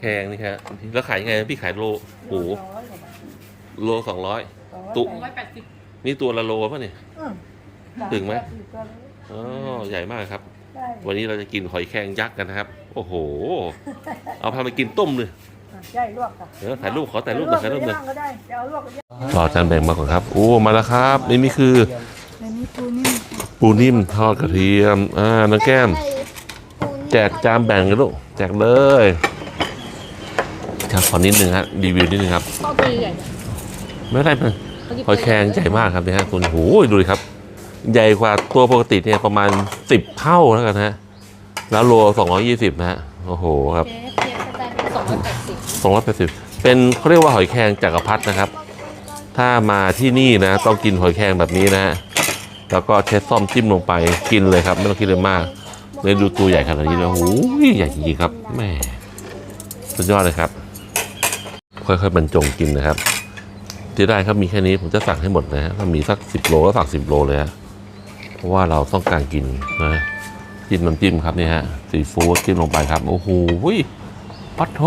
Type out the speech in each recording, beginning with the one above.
แพงนี่ครับแล้วขายยังไงพี่ขายโลโอ้โหโลสองร้อย ตุ๊ร้อยแปดสิบนี่ตัวละโลป่ะเนี่ยอืมถึงไหมสี่ตัวเลยอ๋อใหญ่มากครับใช่วันนี้เราจะกินหอยแครงยักษ์กันนะครับ โอ้โห เอาพาไปกินต้มเลยใช่ลวกค่ะเดี๋ยวถ่ายรูปขอถ่ายรูปหน่อยถ่ายรูปหน่อยลวกก็ได้จะเอาลวกก็ได้รอจานแบ่งมาก่อนครับ โอ้มาแล้วครับนี่นี่คือในนี้ปูนิ่มปูนิ่มทอดกระเทียม อ่าน้องแก้ม แจกจานแบ่งกันลูกแจกเลย ครับขอนิดนึงครับรีวิวนิดนึงครับข้าวตัวใหญ่ไม่ได้เป็นหอยแครงใหญ่มากครับเนี่ยฮะคุณโอ้ยดูดิครับ ใหญ่กว่าตัวปกติเนี่ยประมาณสิบเท่าแล้วกันฮะแล้วโลสองร้อยี่สิบนะฮะโอ้โหครับเจ๊เจ๊กระจายเป็นสองร้อยแปดสิบสองร้อยแปดสิบเป็นเขาเรียกว่าหอยแครงจักรพรรดินะครับ ถ้ามาที่นี่นะ ต้องกินหอยแครงแบบนี้นะฮะแล้วก็เช็ดซ่อมจิ้มลงไปกินเลยครับ ไม่ต้องคิดเลยมากเลยดูตัวใหญ่ขนาดนี้นะโอ้โหใหญ่จริงๆครับแหม่สุดยอดเลยครับ ค่อยๆบรรจงกินนะครับ ที่ได้ครับมีแค่นี้ผมจะสั่งให้หมดนะฮะถ้ามีสักสิบโลก็สั่งสิบโลเลยฮะเพราะว่าเราต้องการกินนะจิ้มน้ำจิ้มครับนี่ฮะซีฟู้ดจิ้มลงไปครับโอ้โหปัดโท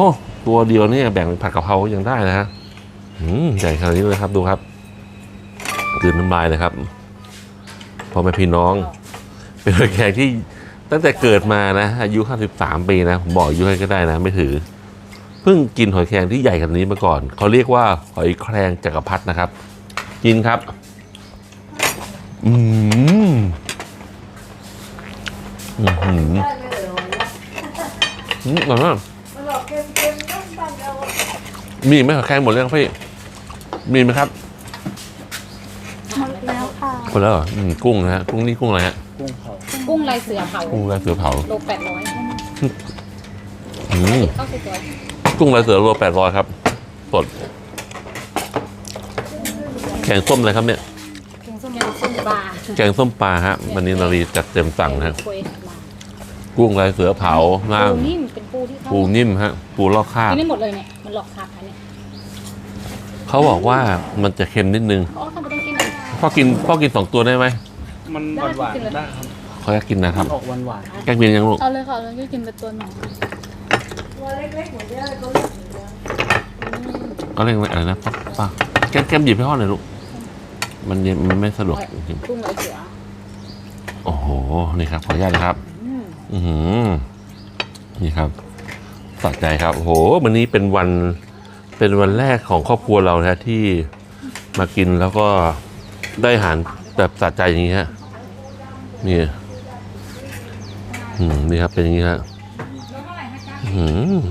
ตัวเดียวเนี่ยแบ่งเป็นผัดกะเพรายังได้นะฮะใหญ่ขนาดนี้เลยครับดูครับกลืนน้ำลายเลยครับพ่อแม่พี่น้อง เป็นแครงที่ตั้งแต่เกิดมานะอายุ 53 ปีนะ ผมบอกอายุให้ก็ได้นะ ไม่ถือ เพิ่งกินหอยแครงที่ใหญ่ขนาดนี้มาก่อน เขาเรียกว่าหอยแครงจักรพรรดินะครับ กินครับ อืมอืมอืมได้เลยเหรออืมอร่อยมากมันหลอกเค็มๆต้องบ้านเรามีอีกไหมหอยแครงหมดแล้วงพี่ มีไหมครับหมดแล้วค่ะหมดแล้วเหรออืมกุ้งนะฮะ กุ้งนี่กุ้งอะไรฮะ กุ้งลายเสือเผากุ้งลายเสือเผาโลแปดร้อยอืมเข้าสิบตัว กุ้งลายเสือโลแปดร้อยครับ สด แกงส้มอะไรครับเนี่ย แกงส้มส้มปลาแกงส้มปลาฮะวันนี้นารีจัดเต็มสั่งนะฮะคุยมากุ้งลายเสือเผาล่างปูนิ่มเป็นปูที่เขาปูนิ่มฮะ ปูลอกคราบกินได้หมดเลยเนี่ย มันหลอกคักอันเนี้ยเขาบอกว่ามันจะเค็มนิดนึงอ๋อทำไมต้องกินอันนี้พ่อกินพ่อกินสองตัวได้ไหมมันหวานหวานๆได้ครับเขาอยากกินนะครับ ออกหวานหวานแกงเบียนยังลูกเอาเลยค่ะเราจะกินเป็นตัวหนึ่ง ตัวเล็กๆหมดเลยเขาเรียกหมดเลยก็เรียกว่าอะไรนะป้าป้าแกมแกมหยิบให้พ่อหน่อยลูก มันยังมันไม่สะดวกจริงกุ้งลายเสือๆโอ้โห นี่ครับ ขออนุญาตนะครับ อืมอือหือนี่ครับสะใจครับ โอ้โห วันนี้เป็นวัน เป็นวันแรกของครอบครัวเรานะที่มากินแล้วก็ได้อาหารแบบสะใจอย่างนี้ฮะ นี่อืมนี่ครับ เป็นอย่างนี้ฮะอืม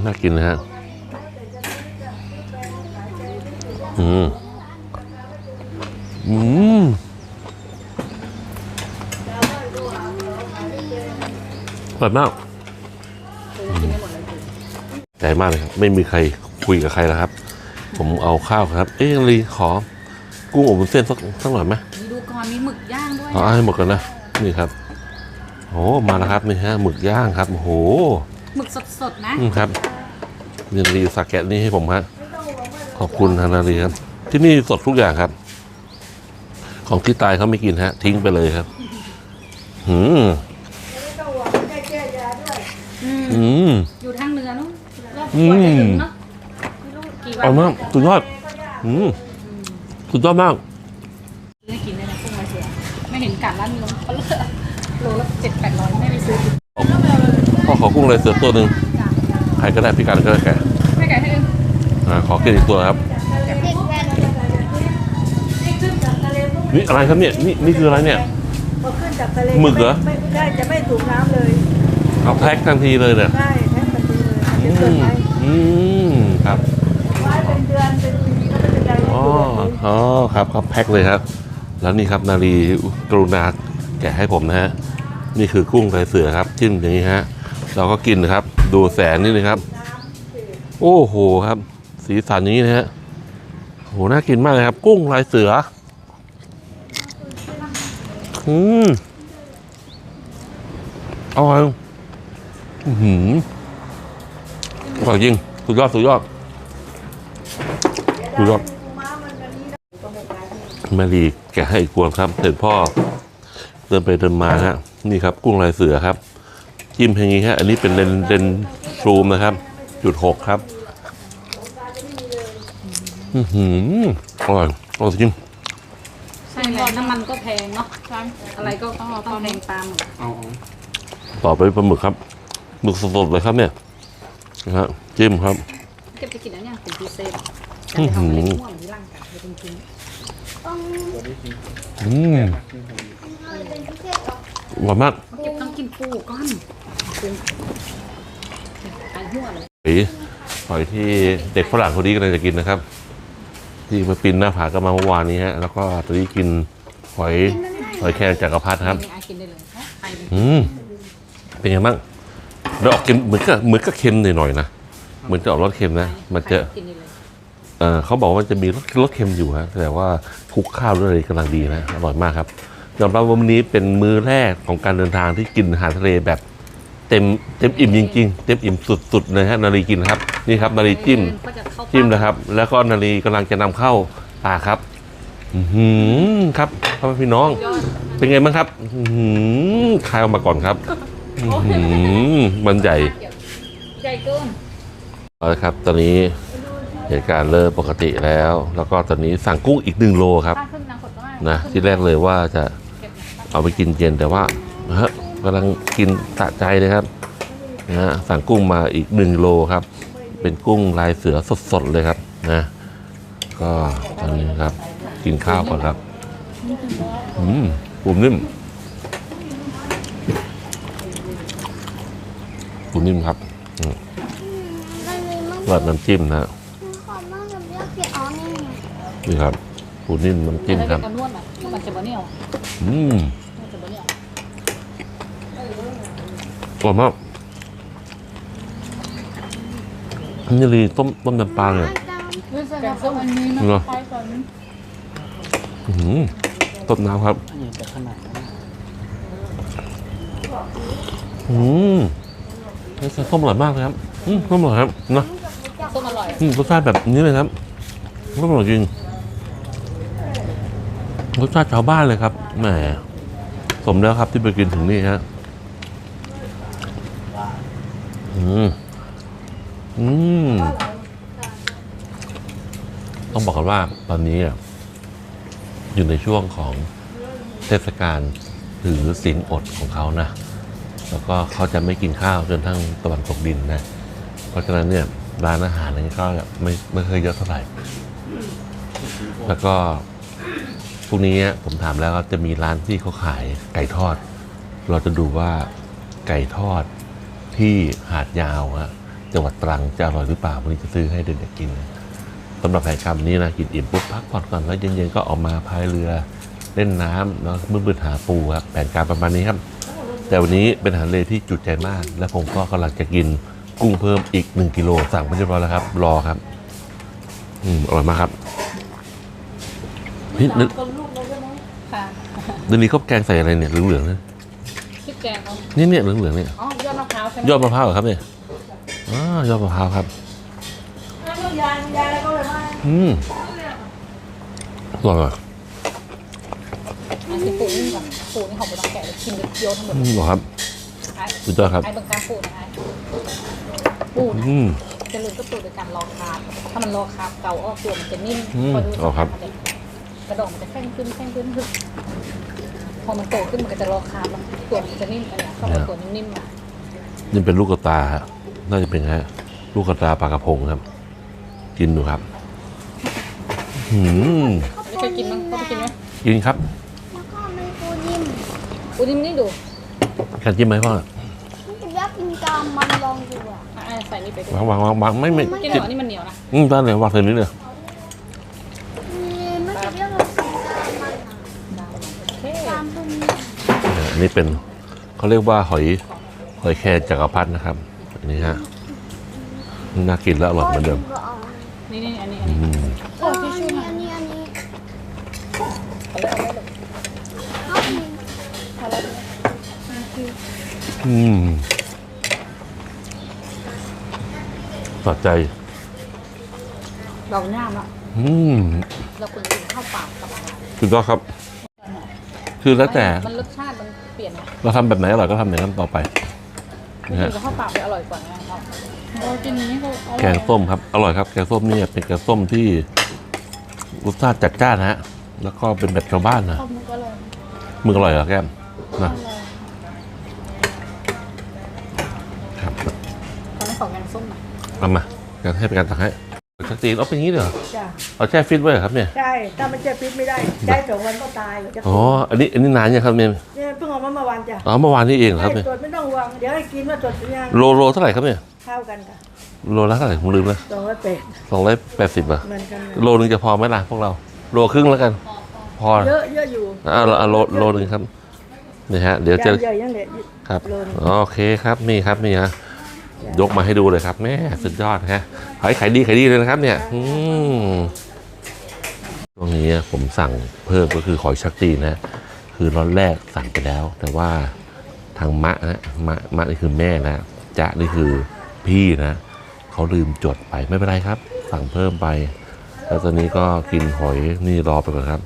น่ากินนะฮะ อืม อืม อร่อยมากกินได้หมดเลยคือใจมากเลยครับ ไม่มีใครคุยกับใครแล้วครับ ผมเอาข้าวครับ เอ๊ะลีขอ กุ้งอบวุ้นเส้นสักสักหน่อยไหมมีดูก่อนมีหมึกย่างด้วยเอาให้หมดกันนะ นี่ครับโอ้มาแล้วครับนี่ฮะหมึกย่างครับโอ้โห หมึกสดๆนะ อืมครับนี่นารีสักแกะนี่ให้ผมครับขอบคุณทางนารีครับ ที่นี่สดทุกอย่างครับ ของที่ตายเขาไม่กินฮะ ทิ้งไปเลยครับหืมไม่ต้องหวังได้แก้ยาด้วยอืมอืม อยู่ทางเหนือนู้นก็อืกมว่าจะถึงเนาะไม่รู้กี่วัอร่อยมากสุดยอด อืมสุดยอดมากซื้อกินได้นะกุ้งลายเสือไม่เห็นกัดร้านนี้ลงเขาเลยโลละเจ็ดแปดร้อยไม่ไปซื้อกินพ่อ ขอกุ้งเลยเสือตัวหนึ่งใครก็ได้พี่การก็ได้แกไม่ไก่ให้เองอ่าขอกินอีกตัวครับขึ้นจากทะเลปุ๊บนี่อะไรครับเนี่ยนี่นี่คืออะไรเนี่ยพอขึ้นจากทะเลหมึกเหรอไม่ไม่ได้จะไม่ถูกน้ำเลยเอาแพ็คทันทีเลยเนี่ยได้แค่ทันทีเลยอันอืนี้เกิดมไหมอืมครับไว้เป็นเดือนเป็นปีก็ไม่เป็นไรอ๋ออยู่แบบนี้อ๋อครับครับแพ็คเลยครับ แล้วนี่ครับนารีกรุณาแกะให้ผมนะฮะนี่คือกุ้งลายเสือครับจิ้มอย่างนี้ฮะ เราก็กินนะครับ ดูแสนนี่เลยครับ โอ้โหครับ สีสันอย่างนี้นะฮะโหน่ากินมากเลยครับ กุ้งลายเสืออืมอร่อยอือหืออร่อยจริงสุดยอดสุดยอดสุดยอดแมรีแกให้อีกวงครับเสร็จพ่อเดินไปเดินมาฮะนี่ครับ กุ้งลายเสือครับ จิ้มอย่างนี้ฮะอันนี้เป็นเลนเลนซูมนะครับ จุดหกครับอือหืออร่อยอร่อยจริงใช่เลยน้ำมันก็แพงเนาะอะไรก็ต้องแพงตามเอาเอาต่อไปปลาหมึกครับหมึกสดๆเลยครับเนี่ยนะฮะจิ้มครับเก็บไปกินแล้วเนี่ยเป็นพิเศษจะไปเอาไปเล่นม่วงที่ร่างกายจริงอืม หวานมากๆเก็บต้องกินปูก้อนเป็นไอ้หัวเลยหอยหอยที่เด็กฝรั่งคนนี้กำลังจะกินนะครับ ที่มาปีนหน้าผาก็มาเมื่อวานนี้ฮะแล้วก็ตอนนี้กินหอยหอยแครงจักรพรรดิครับไอ้กินได้เลยไอ้อืมเป็นไงบ้างเราออกเค็มเหมือนกับเหมือนกับเค็มหน่อยๆนะเหมือนจะออกรสเค็มนะ มันจะกินได้เลยเอ่อเขาบอกว่ามันจะมีรสรสเค็มอยู่ฮะแต่ว่าคลุกข้าวด้วยอะไรกำลังดีนะอร่อยมากครับ ยอมรับว่าวันนี้เป็นมื้อแรกของการเดินทางที่กินอาหารทะเลแบบ เต็มเต็มอิ่มจริงๆ เต็มอิ่มสุดๆเลยฮะนารีกินครับนี่ครับนารีจิ้มก็จะเข้าจิ้มนะครับ แล้วก็นารีกำลังจะนำเข้าปากครับอือหือครับพ่อแม่พี่น้องเป็นไงบ้างครับอือหือคายออกมาก่อนครับอือหือมันใหญ่ ใหญ่เกินเอาละครับ ตอนนี้เหตุการณ์เริ่มปกติแล้ว แล้วก็ตอนนี้สั่งกุ้งอีกหนึ่งโลครับข้างขึ้นนางกดก็ได้นะที่แรกเลยว่าจะ เก็บนะเอาไปกินเย็นแต่ว่าฮะกำลังกินสะใจเลยครับนะฮะสั่งกุ้งมาอีกหนึ่งโลครับ เป็นกุ้งลายเสือสดๆเลยครับนะก็ตอนนี้ครับ กินข้าวก่อนครับอืมปูนิ่มปูนิ่มครับอืมมันมีมะราดน้ำจิ้มนะขอบมากกับเลือกที่อ๋อนี่ไงนี่ครับปูนิ่มน้ำจิ้มแล้วคก็รับกระนวด อะมันจะบะเหนียวอืมมันจะบะเหนียวอร่อยมากนี่ลีต้มต้มน้ำปลาเนี่ยแกงส้มอันนี้เหรออื้อหือต้มน้ำครับนี่จะขนาดนั้นอืมรสชาติส้มอร่อยมากเลยครับอืมส้มอร่อยครับนะส้มอร่อยอืมรสชาติแบบนี้เลยครับส้มอร่อยจริง รสชาติชาวบ้านเลยครับแหมสมแล้วครับที่ไปกินถึงนี่ฮะอืมอืมต้องบอกกันว่าตอนนี้อะอยู่ในช่วงของเทศกาลหรือศีลอดของเขานะ แล้วก็เขาจะไม่กินข้าวจนทั้งตะวันตกดินนะ เพราะฉะนั้นเนี่ยร้านอาหารนี่ก็ไม่ไม่เคยเยอะเท่าไหร่ แล้วก็ พรุ่งนี้ผมถามแล้วจะมีร้านที่เขาขายไก่ทอด เราจะดูว่าไก่ทอดที่หาดยาวฮะจังหวัดตรังจะอร่อยหรือเปล่าวันนี้จะซื้อให้เด็กๆกินสำหรับแผนกรรนี้นะกินอิ่มปุ๊บพักผ่อนก่อนแล้วเย็นๆก็ออกมาพายเรือเล่นน้ำแล้วมืดๆหาปูครับแผนการประมาณนี้ครับ แต่วันนี้เป็นอาหารเลที่จุใจมาก และผมก็กำลังจะกินกุ้งเพิ่มอีก 1กิโลสั่งไปเรียบร้อยแล้วครับ รอครับ อืมอร่อยมากครับพี่นึก เดี๋ยวนี้เขาแกงใส่อะไรเนี่ยเหลืองๆนะพริกแกงเอานี่เนี่ยเหลืองๆเนี่ยอ๋อยอดมะพร้าวใช่ไหมยอดมะพร้าวเหรอครับเนี่ยอ๋อยอดมะพร้าวครับยายยายแล้วก็เลยว่าอืมอร่อยว่ะอันนี้ปูนี่ก่อนปูนี่หอมไปต้องแกะเลยกินเดียวทั้งหมดอืมอร่อยครับไอ้สุดยอดครับไอ้เบางการปูนะไอ้ปูนะอืมจะลืมก็ปูโดยการรอคาบถ้ามันรอคาบเก่าออกตัวมันจะนิ่มอืมพอดูเอาครับมันจะกระดองมันจะแข็งขึ้นแข็งขึ้นขึ้นพ อมันโตขึ้นมันก็จะรอคาบแล้วตัวมันจะนิ่มอันเนี้ยต้องเป็นตัวนิ่มๆมานี่เป็นลูกกระตาฮะน่าจะเป็นฮะ ลูกกระตาปลากระพงครับ กินดูครับอืมไม่เคยกินมั้งเขาไปกินไหมกินครับ แล้วก็มีปูนิ่มปูนิ่มนี่ดูการจิ้มไหมพ่อมันจะเลือกกินกามมันลองดูอะอะใส่นี่ไปดูวางวางวางวางไม่ไม่กินเหจิ้รมอนี่มันเหนียวนะอืมด้านไหนวางเส้นนี้เลย นี่มันจะเลือกกินกามมันอะ โอเค กามตัวนี้ อ่าอั นนี้เป็นเขาเรียกว่าหอยหอยแครงจักรพรรดินะครับอันนี้ฮะน่ากินและอร่อยเหมือนเดิมก็เอานี่นี่อันนี้อันอืนี้มเอออันนี้อันนี้อันนี้เอาเลยเอาเลยเอาอีกเอาเลยอืมสะใจ เราหน้ามอะอืมเราควรกินข้าวเปล่ากับอาหารสุดยอดครับ คือแล้วแต่ มันรสชาติมันเปลี่ ยนนะเราทำแบบไหนอร่อยก็ทำอย่างนั้นต่อไปกินกับข้าวเปล่าจะอร่อยกว่าไงครับเรากินนี้เขาแกงส้มครับอร่อยครับแกงส้มเนี่ยเป็นแกงส้มที่รสชาติจัดจ้านนะฮะ แล้วก็เป็นแบบชาวบ้านนะข้าวมุกอร่อยมึงอร่อยเหรอแก้มนะอร่อยครับตอนนี้ของแกงส้มหน่อยเอามาการให้เป็นการตักให้ ชักจีนเอาเป็นอย่างนี้เลยเหรอจ้ะเอาแช่ฟิตไว้เหรอครับเนี่ยใช่ ถ้ามันจะฟิตไม่ได้ใช้สองวันก็ตายเดี๋ยวจะอ๋ออันนี้อันนี้นานยังครับเนี่ยเนี่ยเพิ่งเอามาเมื่อวานจ้ะอ๋อเมื่อวานนี้เองเหรอครับให้เนี่ยตรวจไม่ต้องวางเดี๋ยวให้กินว่าตรวจหรือยังโลโลเท่าไหร่ครับเนี่ยเท่ากันค่ะโลละเท่าไหร่ผมลืมแล้วสองร้อยแปดสองร้อยแปดสิบอะเหมือนกันเลยโลนึงจะพอไหมล่ะพวกเราโลครึ่งแล้วกัน พอเยอะเยอะอยู่อ่าเอาโลโลนึงครับนี่ฮะเดี๋ยวจะใหญ่ยังเลยครับ โลนึง โอเคครับนี่ครับนี่ฮะ ยกมาให้ดูเลยครับแม่สุดยอดฮะขายขายดีขายดีเลยนะครับ เนี่ยอืมช่วงนี้ผมสั่งเพิ่มก็คือหอยชักตีนะ คือร้อนแรกสั่งไปแล้ว แต่ว่าทางมะนะมะมะนี่คือแม่นะจะนี่คือพี่นะเขาลืมจดไปไม่เป็นไรครับ สั่งเพิ่มไป แล้วตอนนี้ก็กินหอยนี่รอไปก่อนครับ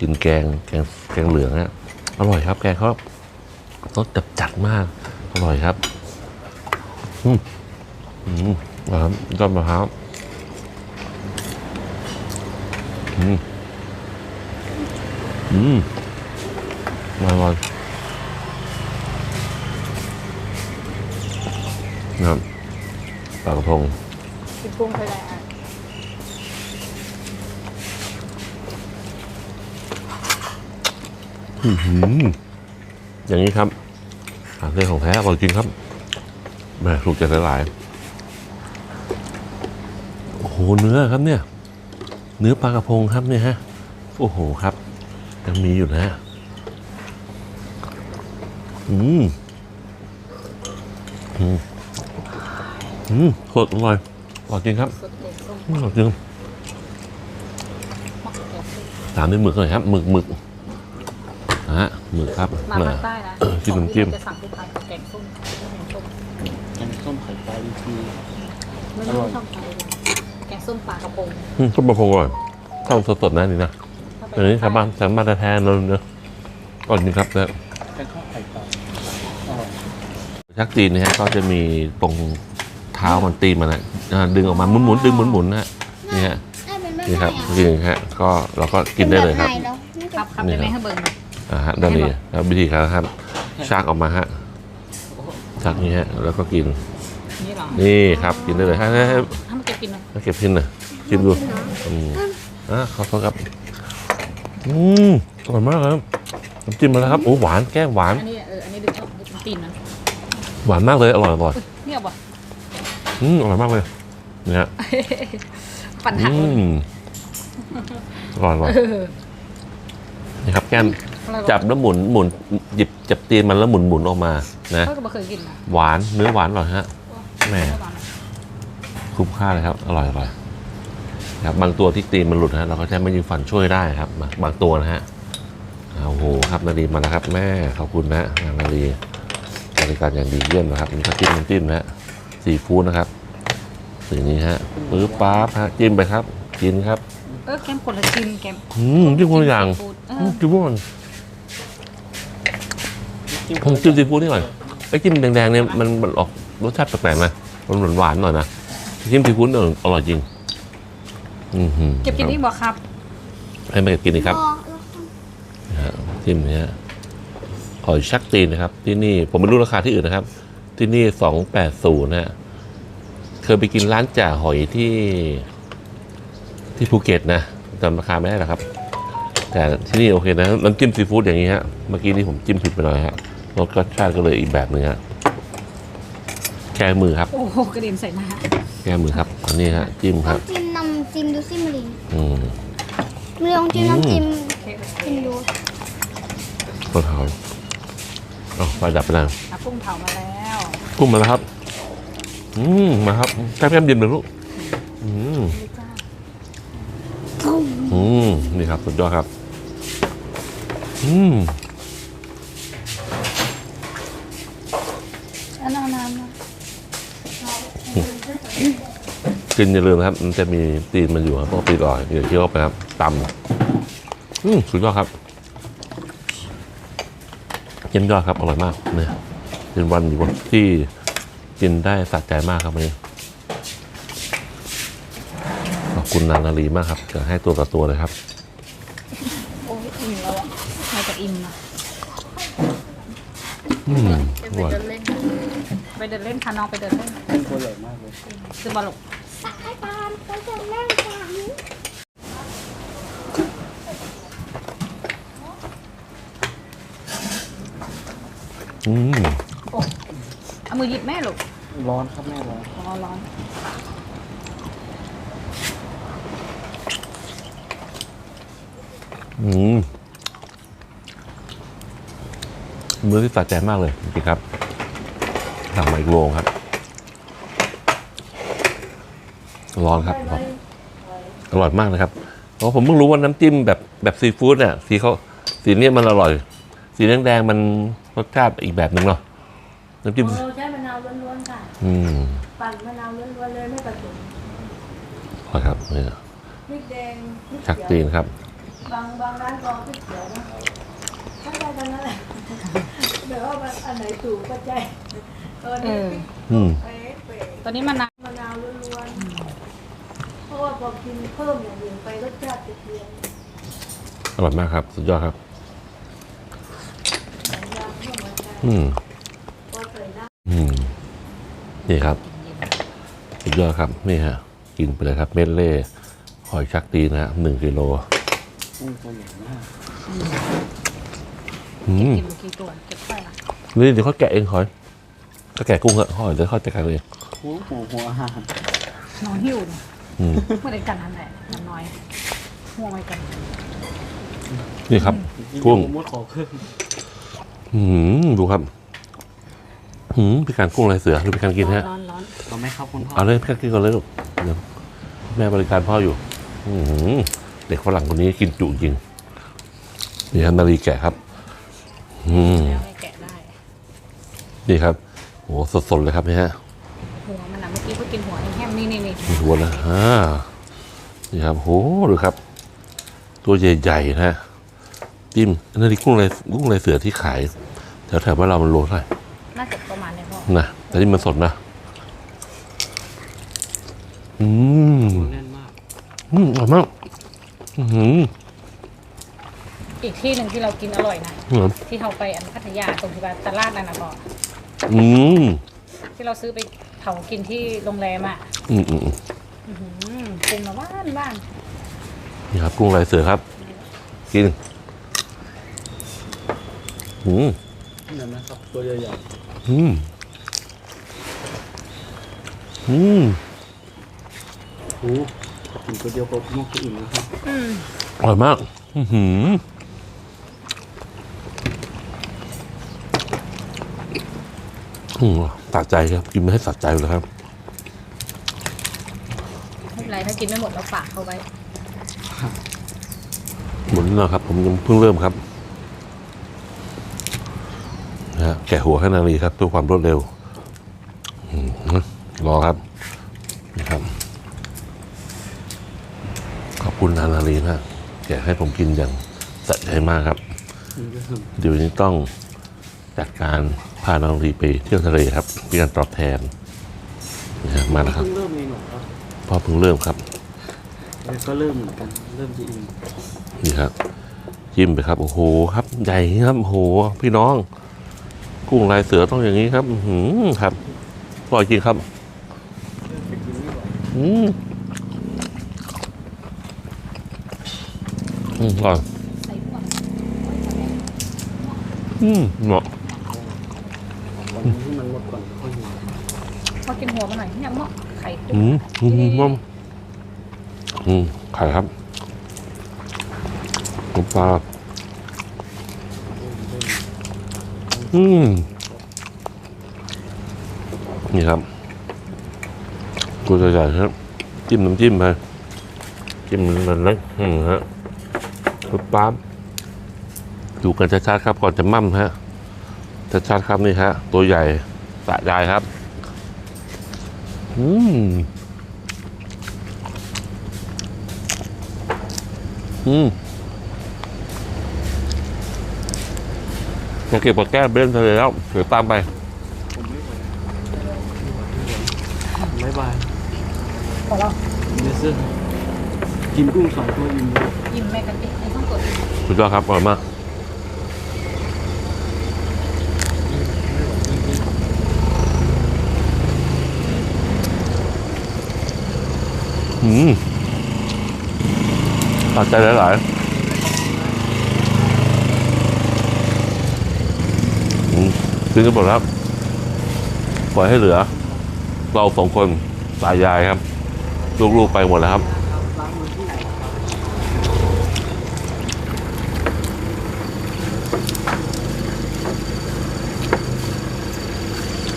กินแกงแกงแกงเหลืองนะอร่อยครับ แกงเขารสจัดจัดมากอร่อยครับ อืมอืมครับยอดมะพร้าวอืมอืมมาก่อนนะครับปลากระพงกินกุ้งไปเลยอะอื้อหือย่างนี้ครับอาหารทะเลของแท้อร่อยจริงครับ แม่ถูกใจหลายๆโอ้โหเนื้อครับเนี่ย เนื้อปลากระพงครับเนี่ยฮะ โอ้โหครับ ยังมีอยู่นะฮะอืมอืมอืมสดอร่อยอร่อยจริงครับสดเด็ดส้มอืมอร่อยจริงหมักแกงส้มตามด้วยหมึกหน่อยครับหมึกหมึกนะฮะหมึกครับมาน่ะภาคใต้นะจิ้มน้ำจิ้มจะสั่งทุกครั้งแกงส้มแกงส้ม แกงส้มไข่ปลาดีทีไม่อร่ต้อองยชอบใส่แกงส้มปลากระพงอืมก็ปลาพงอร่อยข้าวสดๆนะนี่นะถ้าเป็อันนี้ชาวบ้านชาวบ้านแท้ๆเราเนอะอร่อยจริงครับแล้วแกงข้าวไข่ปลาอร่อยชักจีนนะฮะก็จะมีตรงเท้ามันตีนมันนะอ่าดึงออกมาหมุนๆดึงหมุนๆนะฮะนี่ฮะได้เป็นแบบนี่ครับไหนจริงฮะก็เราก็กินได้เลยครับป็นแไหนแล้วครับครับนี่จะครับไม่ให้เบิ่งนะอ่าฮะด้านนี้แล้ววิธีการครับชักออกมาฮะชักนี้ฮะแล้วก็กิน นี่เหรอนี่ครับกินได้เลยให้ให้ให้ถ้ามันจะกินนะให้เก็บพินหน่อยชิมดูอืมอะขอโทษครับอืมอร่อยมากครับน้ำจิ้มมาแล้วครับโอ้หวานแก้มหวานอันนี้เอออันนี้ดึงออกดึงตีนนะหวานมากเลยอร่อยอร่อยเนี่ยบ่อืมอร่อยมากเลยเนี่ยฮะปัญหาอืมอร่อยอร่อยเออนี่ครับแก้มอะไรวะจับแล้วหมุนหมุนหยิบจับตีนมันแล้วหมุนหมุนออกมานะเขาก็ไม่เคยกินนะหวานเนื้อหวานอร่อยฮะ แหมไม่หวานนะคุ้มค่าเลยครับ อร่อยอร่อยครับบางตัวที่ตีนมันหลุดนะเราก็ใช้ไม่ยิงฟันช่วยได้ครับ บางบางตัวนะฮะอ่าโอ้โหครับนาดีมาแล้วครับ แม่ขอบคุณนะนาดีบริการอย่างดีเยี่ยมนะครับมีข้าวจิ้มน้ำจิ้มนะฮะซีฟู้ดนะครับสีนี้ฮะปื้อป๊าบฮะจิ้มไปครับ กินครับเออแกมคนละกินแกมอืมจิ้มคนละอย่างฟู้ดเออือมจิ้มว่ามันผมจิ้มซีฟู้ดนี่ก่อนไอ้จิ้มแดงๆเนี่ยมันมันออก รสชาติแปลกๆนะมันหวานๆหน่อยนะจิ้มซีฟู้ดเนี่ยอร่อยจริงอือหือเก็บกินนี่บ่ครับ ให้มาเก็บกินอีกครับบอกนะฮะจิ้มเนี่ยหอยชักตีนนะครับ ที่นี่ผมไม่รู้ราคาที่อื่นนะครับ ที่นี่สองแปดศูนย์นะฮะเคยไปกินร้านจ่าหอยที่ ที่ภูเก็ตนะจำราคาไม่ได้หรอกครับ แต่ที่นี่โอเคนะน้ำจิ้มซีฟู้ดอย่างนี้ฮะเมื่อกี้นี่ผมจิ้มผิดไปหน่อยฮะรสก็ชาติก็เลยอีกแบบหนึ่งฮะ แก้มือครับโอ้โหกระเด็นใส่หน้าแก้มือครับอันนี้ฮะจิ้มคต้อรังบจิ้มน้ำจิ้มดูสิมารินอืมไม่ลองจิ้มน้ำจิ้มโอเคโอเคกินดูต้นหอมเอาไฟดับไปแล้วอะกุ้งเผามาแล้วกุ้งมาแล้วครับ อืมมาครับแก้มแก้มเย็นเลยลูกอืมนี่จ้าอืมนี่ครับสุดยอดครับ อืม อันนั้นน้ำนะ กินอย่าลืมนะครับ มันจะมีตีนมันอยู่ครับต้องตีนอ่อยเดี๋ยวเคี้ยวเข้าไปครับตำอืมสุดยอดครับเยี่ยมยอดครับ อร่อยมากเนี่ยเป็นวันอยู่ที่กินได้สะใจมากครับวันนี้คุณนานาลีมากครับจะให้ตัวต่อตัวเลยครับ โอ้ยอิ่มแล้วอะใครจะอิ่มอะอืมจะอไปร่อยเดินเล่นไปเดินเล่นพาน้องไปเดินเล่นเป็นตัวใหญ่มากเลยคือบอลลูก สายตามไปเดินเล่นกัน อืมโอ้เอามือหยิบแม่ลูกร้อนครับแม่ร้อนร้อนร้อนอืมมื้อที่สะใจมากเลยจริงๆครับสั่งมาอีกโลครับ ร้อนครับร้อนอร่อยมากนะครับเพราะผมเพิ่งรู้ว่าน้ำจิ้มแบบแบบซีฟู้ดเนี่ยสีเขาสีเนี้ยมันอร่อย สีแดงๆมัน รสชาติอีกแบบหนึ่งเนาะน้ำจิ้มเราใช้มะนาวล้วนๆค่ะอืมปั่นมะนาวล้วนๆเลยไม่ผสมอร่อยครับเนี่ยพริกแดงพริกชักเขียวตีนครับ บางบางร้านก็เอาพริกเขียวนะใช้ได้ทั้งนั้นแหละเดี๋ยวว่ามันอันไหนถูกก็ใจเออเอนี่ออืม เป๊ะเป๊ะ ตอนนี้มันนะมะนาวล้วนๆ เพราะว่าพอกินเพิ่มอย่างอื่นไปรสชาติจะเปลี่ยน อร่อยมากครับ สุดยอดครับ สัญญาณเพิ่มเหมื อนกันอืมพอใส่น้อืมนี่ครับสุดยอดครับนี่ฮะ กินไปเลยครับเม็ดเล่หอยชักตีนนะฮะหนึ่งกิโลกุ้งตัวใหญ่มากอืมกินเมื่อกี้ตัวเก็บไว้ละนี่เดี๋ยวเขาแกะเองหอยก็แกะกุ้งเหอะหอยเดี๋ยวเขาจัดการเองหัวหัวหัวอาหารนอนหิวเนี่ยอืมเมื่อไรกันนั่นแหละมันน้อยห่วงไว้กัน นี่ครับกุ้งมดขอเพิ่มอื มดูครับอืมพี่การกุ้งลายเสือหรือพี่การกินฮะร้อนร้อนเอาไหมครับคุณพ่อเอาเลยพี่การกินก่อนเลยลูกเดี๋ยวแม่บริการพ่ออยู่ อืมเด็กฝรั่งคนนี้กินจุจริงนี่ครับนาลีแกะครับ อืมแล้วให้แกะได้นี่ครับโหสดๆเลยครับนี่ฮะหัวมันนะเมื่อกี้เพิ่งกินหัวแห้มๆนี่นี่นี่มีหัวนะอ่านี่ครับโหดูครับ ตัวใหญ่ๆนะ จิ้มอันนี้กุ้งลายกุ้งลายเสือที่ขายแถวๆบ้านเรามันโลเท่าไหร่น่าจะประมาณเนี้พ่อนะแต่นี่มันสดนะอืมแน่นมากอืมอร่อยมากอืมอีกที่หนึ่งที่เรากินอร่อยนะอืมที่เราไปอันพัทยาตรงที่ว่าตลาดนั่นนะพ่ออืมที่เราซื้อไปเผากินที่โรงแรมอะ อืมอืมอืมอื้อหือปรุงมาบ้านบ้านนี่ครับกุ้งลายเสือครับ กิน อืมนั่นนะครับตัวใหญ่อืมอืมโอ้กินตัวเดียวก็มอกตัวอื่นนะครับอืมอร่อยมาก อือหืออืมสะใจครับ กินไม่ให้สะใจเลยครับไม่เป็นไรถ้ากินไม่หมดเราฝากเขาไว้หมุนนะครับ ผมยังเพิ่งเริ่มครับนะ ฮะแกะหัวให้นาลีครับด้วยความรวดเร็วอืมรอครับนี่ครับ ขอบคุณนานาลีนะแกะให้ผมกินอย่างสะใจมากครับนี่ก็คือเดี๋ยวนี้ต้องจัดการพานาลีไปเที่ยวทะเลครับเป็นการตอบแทนนะฮะมาแล้วครับเพิ่งเริ่มเองเหรอครับพ่อเพิ่งเริ่มครับแล้วก็เริ่มเหมือนกันเริ่มจะอิ่มนี่ครับจิ้มไปครับ โอ้โห ครับ ใหญ่ครับโอ้โห พี่น้อง กุ้งลายเสือต้องอย่างนี้ครับ อือหือครับอร่อยจริงครับไปกินไม่ไหวอืมอืมอร่อยใส่พวกอืมเหมาะวันนี้ที่มันหมดก่อนค่อยหิวพอกินหัวมาหน่อยเนี่ยเหมาะไข่กุ้อืงมอืมอืมอืมอืมไข่ครับน้ำปลา อืมนี่ครับ กูจะใหญ่ครับ จิ้มน้ำจิ้มไปจิ้มมันเล็กอืมฮะปุ๊บปั๊บดูกันชัดๆครับ ก่อนจะมั่มฮะชัดๆครับนี่ฮะ ตัวใหญ่สะใจครับ อืม อืมจะ เก็บปากแก้มเบ้นทะเลแล้วเดี๋ยวตามไปบ๊ายบายพอแล้วเดซอร์กินกุ้งสองตัวอิ่มยิ้มแม่กันดิไอ้ต้องกดอิ่มสุดยอดครับอร่อยมากอืมตัดใจหลายๆอืม ซื้อกันหมดแล้วปล่อยให้เหลือ เราสองคนตายายครับ ลูกๆไปหมดแล้วครับ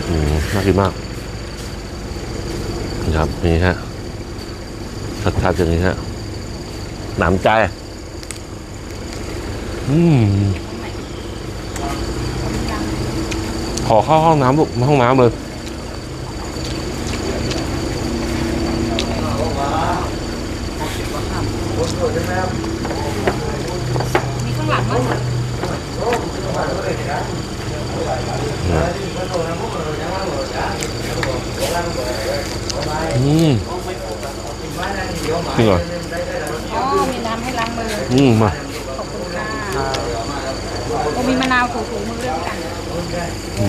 อืมน่ากินมากนี่ครับนี่ฮะชัดๆอย่างนี้ฮะหนำใจ อืม ขอเข้าห้องน้ำลูกห้องน้ำเลยมีข้างหลังมั้งอืมจริงเหรออ๋อมีน้ำให้ล้างมืออืมมา ขอบคุณค่ะโอ้มีมะนาวถูๆมือเรื่องกัน อ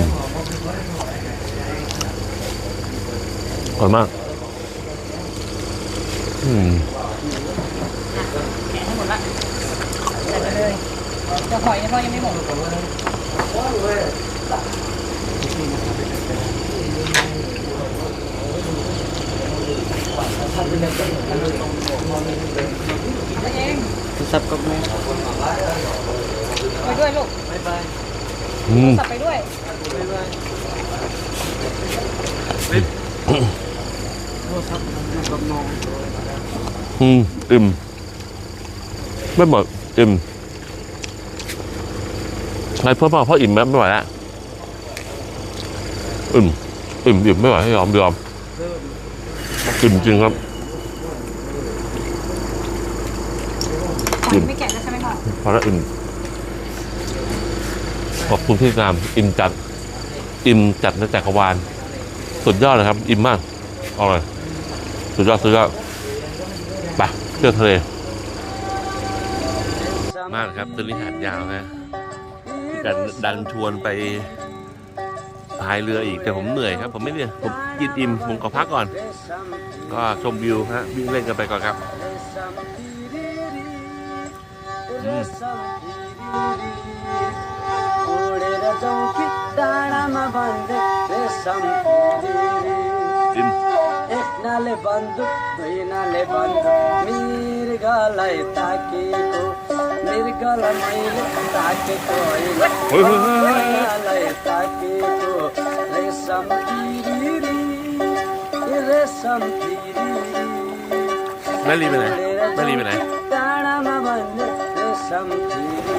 ร่อยมาก อืมแกะให้หมดละใส่ไปเลยจะหอยเนี่ยพ่อยังไม่หมดเอาเองสับกับแม่ไปด้วยลูก อืม สับไปด้วย โทษครับ อยู่กับน้องอืมอิ่มไม่หมดอิ่มใครเพิ่มมาเพราะอิ่มไหมไม่ไหวแล้วอิ่มอิ่มอิ่มไม่ไหวให้ยอมยอมอิ่มจริงครับหอยไม่แกะแล้วใช่ไหมพ่อพอแล้วอิ่มขอบคุณที่ตามอิ่มจัดอิ่มจัดในจักรวาล สุดยอดเลยครับ อิ่มมากอร่อยสุดยอดสุดยอดไปเที่ยวทะเลมากครับตื่นหาดยาวฮะดันดันชวนไปพายเรืออีกแต่ผมเหนื่อยครับ ผมไม่เหนื่ยผมกินอิ่มผมขอพักก่อน ก็ชมวิวฮะวิ่งเล่นกันไปก่อนครับอืม कसम एकनाले बन्दुक दुईनाले बन्दुक मृगलाई ताकेको मृगल मैले ताकेको होइन ताकेको रेशम तिरी रेशम तिरी टाढामा भन्ने रेशम तिरी